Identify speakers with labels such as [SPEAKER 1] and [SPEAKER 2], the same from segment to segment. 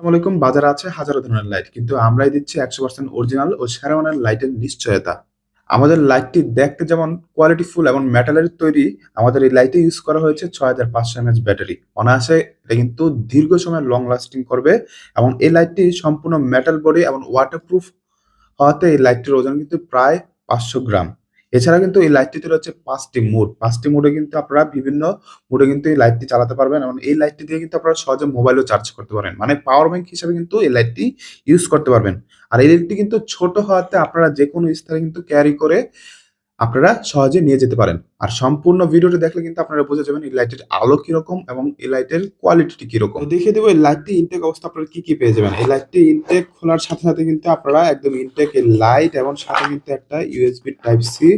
[SPEAKER 1] আসসালামু আলাইকুম বাজারে আছে হাজারো ধরনের লাইট কিন্তু আমরাই দিচ্ছি একশো পার্সেন্ট অরিজিনাল ও সেরা মানের লাইটের নিশ্চয়তা। আমাদের লাইটটি দেখতে যেমন কোয়ালিটি ফুল এবং মেটালের তৈরি, আমাদের এই লাইটে ইউজ করা হয়েছে ছয় হাজার পাঁচশো এমএচ ব্যাটারি অনায়াসে এটা কিন্তু দীর্ঘ সময় লং লাস্টিং করবে এবং এই লাইটটি সম্পূর্ণ মেটাল বডি এবং ওয়াটারপ্রুফ হওয়াতে এই লাইটটির ওজন কিন্তু প্রায় পাঁচশো গ্রাম। এছাড়া কিন্তু এই লাইটটিতে রয়েছে পাঁচটি মোড পাঁচটি মোডে কিন্তু আপনারা বিভিন্ন মোডে কিন্তু এই লাইটটি চালাতে পারবেন এবং এই লাইটটি দিয়ে কিন্তু আপনারা সহজে মোবাইলও চার্জ করতে পারেন। মানে পাওয়ার ব্যাঙ্ক হিসাবে কিন্তু এই লাইটটি ইউজ করতে পারবেন। আর এই লাইটটি কিন্তু ছোট হওয়াতে আপনারা যে কোনো স্থানে কিন্তু ক্যারি করে আপনারা সহজে নিয়ে যেতে পারেন। আর সম্পূর্ণ ভিডিওটি দেখলে কিন্তু আপনারা বুঝে যাবেন এই লাইটের আলো কীরকম এবং এই লাইটের কোয়ালিটিটি কীরকম। দেখিয়ে দেবো, এই লাইটটি ইনটেক অবস্থা আপনারা কি কি পেয়ে যাবেন? এই লাইটটি ইনটেক খোলার সাথে সাথে কিন্তু আপনারা একদম ইনটেক এর লাইট এবং সাথে কিন্তু একটা USB type C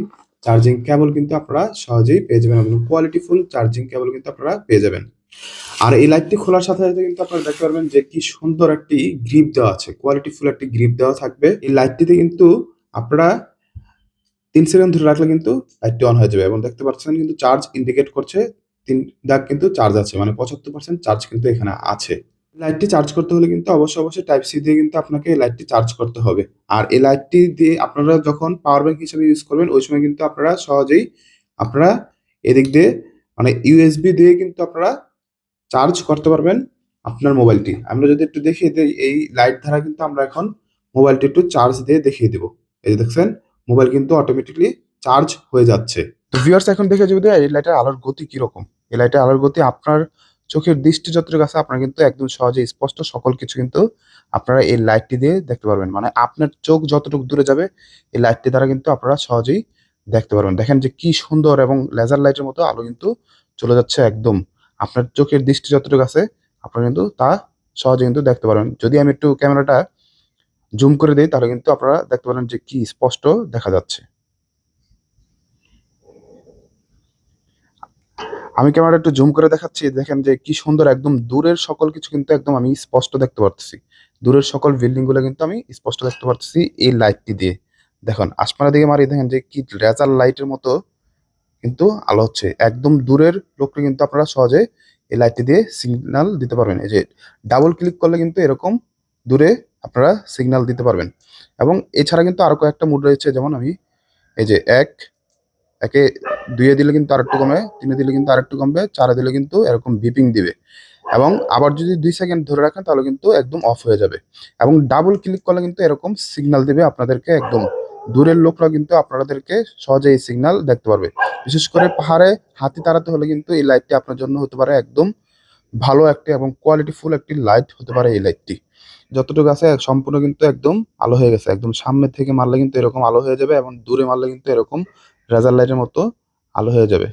[SPEAKER 1] charging cable কিন্তু আপনারা সহজেই পেয়ে যাবেন এবং কোয়ালিটিফুল চার্জিং কেবল কিন্তু আপনারা পেয়ে যাবেন। আর এই লাইটটি খোলার সাথে সাথে কিন্তু আপনারা দেখতে পারবেন যে কি সুন্দর একটি গ্রিপ দেওয়া আছে। কোয়ালিটিফুল একটি গ্রিপ দেওয়া থাকবে। এই লাইটটিতে কিন্তু আপনারা তিন সেকেন্ড ধরে রাখলে কিন্তু লাইটটি অন হয়ে যাবে এবং দেখতে পাচ্ছেন কিন্তু চার্জ ইন্ডিকেট করছে, তিন দাগ কিন্তু চার্জ আছে মানে পঁচাত্তর পার্সেন্ট চার্জ কিন্তু এখানে আছে। লাইটটি চার্জ করতে হলে কিন্তু অবশ্যই অবশ্যই টাইপ সি দিয়ে কিন্তু আপনাকে এই লাইটটি চার্জ করতে হবে। আর এই লাইটটি দিয়ে আপনারা যখন পাওয়ার ব্যাংক হিসেবে ইউজ করবেন, ওই সময় কিন্তু আপনারা সহজেই আপনারা এদিক দিয়ে মানে ইউএসবি দিয়ে কিন্তু আপনারা চার্জ করতে পারবেন আপনার মোবাইলটি আমরা যদি একটু দেখিয়ে দিই, এই লাইট দ্বারা কিন্তু আমরা এখন মোবাইলটি একটু চার্জ দিয়ে দেখিয়ে দেবো। এই যে দেখছেন মোবাইল কিন্তু অটোমেটিকলি চার্জ হয়ে যাচ্ছে। তো ভিউয়ার্স এখন দেখে যদি এই লাইটের আলোর গতি কীরকম? এই লাইটের আলোর গতি আপনার চোখের দৃষ্টি যতটুকু কাছে আপনারা কিন্তু একদম সহজে স্পষ্ট সকল কিছু কিন্তু আপনারা এই লাইটটি দিয়ে দেখতে পারবেন। মানে আপনার চোখ যতটুকু দূরে যাবে, এই লাইটটি দ্বারা কিন্তু আপনারা সহজেই দেখতে পারবেন। দেখেন যে কি সুন্দর এবং লেজার লাইটের মতো আলো কিন্তু চলে যাচ্ছে একদম। আপনার চোখের দৃষ্টি যতটুকু আছে, আপনারা কিন্তু তা সহজে কিন্তু দেখতে পারবেন। যদি আমি একটু ক্যামেরাটা জুম করে দিই, তাহলে কিন্তু আপনারা দেখতে পারেন যে কি স্পষ্ট দেখা যাচ্ছে। আমি ক্যামেরা একটু জুম করে দেখাচ্ছি, দেখেন যে কি সুন্দর একদম দূরের সকল কিছু কিন্তু একদম আমি স্পষ্ট দেখতে পারতেছি। দূরের সকল বিল্ডিংগুলো কিন্তু আমি স্পষ্ট দেখতে পারতেছি এই লাইটটি দিয়ে। দেখুন, আসমানের দিকে মারি, দেখেন যে কি রেজার লাইটের মতো কিন্তু আলো হচ্ছে। একদম দূরের লোককে কিন্তু আপনারা সহজে এই লাইটটি দিয়ে সিগন্যাল দিতে পারবেন। এই যে ডাবল ক্লিক করলে কিন্তু এরকম দূরে আপনারা সিগন্যাল দিতে পারবেন। এবং এছাড়া কিন্তু আরও কয়েকটা মুড রয়েছে, যেমন আমি এই যে এক, একে দুইয়ে দিলে কিন্তু আরেকটু কমে, তিনে দিলে কিন্তু আরেকটু কমবে, চারে দিলে কিন্তু এরকম বিপিং দিবে। এবং আবার যদি দুই সেকেন্ড ধরে রাখেন, তাহলে কিন্তু একদম অফ হয়ে যাবে। এবং ডাবল ক্লিক করলে কিন্তু এরকম সিগন্যাল দেবে আপনাদেরকে একদম। দূরের লোকরা কিন্তু আপনাদেরকে সহজে এই সিগন্যাল দেখতে পারবে। বিশেষ করে পাহাড়ে হাতি তাড়াতে হলে কিন্তু এই লাইটটি আপনার জন্য হতে পারে একদম ভালো একটি এবং কোয়ালিটিফুল একটি লাইট হতে পারে এই লাইটটি যতটুকু আছে, সম্পূর্ণ কিন্তু একদম আলো হয়ে গেছে। একদম সামনে থেকে মারলে কিন্তু এরকম আলো হয়ে যাবে এবং দূরে মারলে কিন্তু এরকম রেজার লাইটের মতো আলো হয়ে যাবে।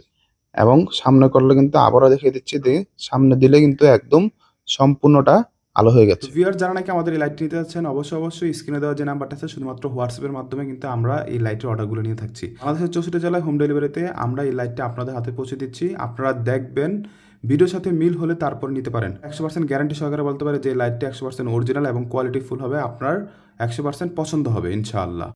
[SPEAKER 1] এবং সামনে করলে কিন্তু আবারও দেখিয়ে দিচ্ছি যে, সামনে দিলে কিন্তু একদম সম্পূর্ণটা আলো হয়ে গেছে। ভিউয়ার যারা নাকি আমাদের এই লাইটটি নিতে যাচ্ছেন, অবশ্যই অবশ্যই স্ক্রিনে দেওয়া যে নাম্বারটা আছে, শুধুমাত্র হোয়াটসঅ্যাপের মাধ্যমে কিন্তু আমরা এই লাইটের অর্ডারগুলো নিয়ে থাকছি। বাংলাদেশের চৌষট্টি জেলায় হোম ডেলিভারিতে আমরা এই লাইটটা আপনাদের হাতে পৌঁছে দিচ্ছি। আপনারা দেখবেন ভিডিওর সাথে মিল হলে তারপর নিতে পারেন। একশো পার্সেন্ট গ্যারান্টি সহকারে বলতে পারে যে লাইটটা একশো পার্সেন্ট অরিজিনাল এবং কোয়ালিটি ফুল হবে, আপনার একশো পার্সেন্ট পছন্দ হবে, ইনশাআল্লাহ।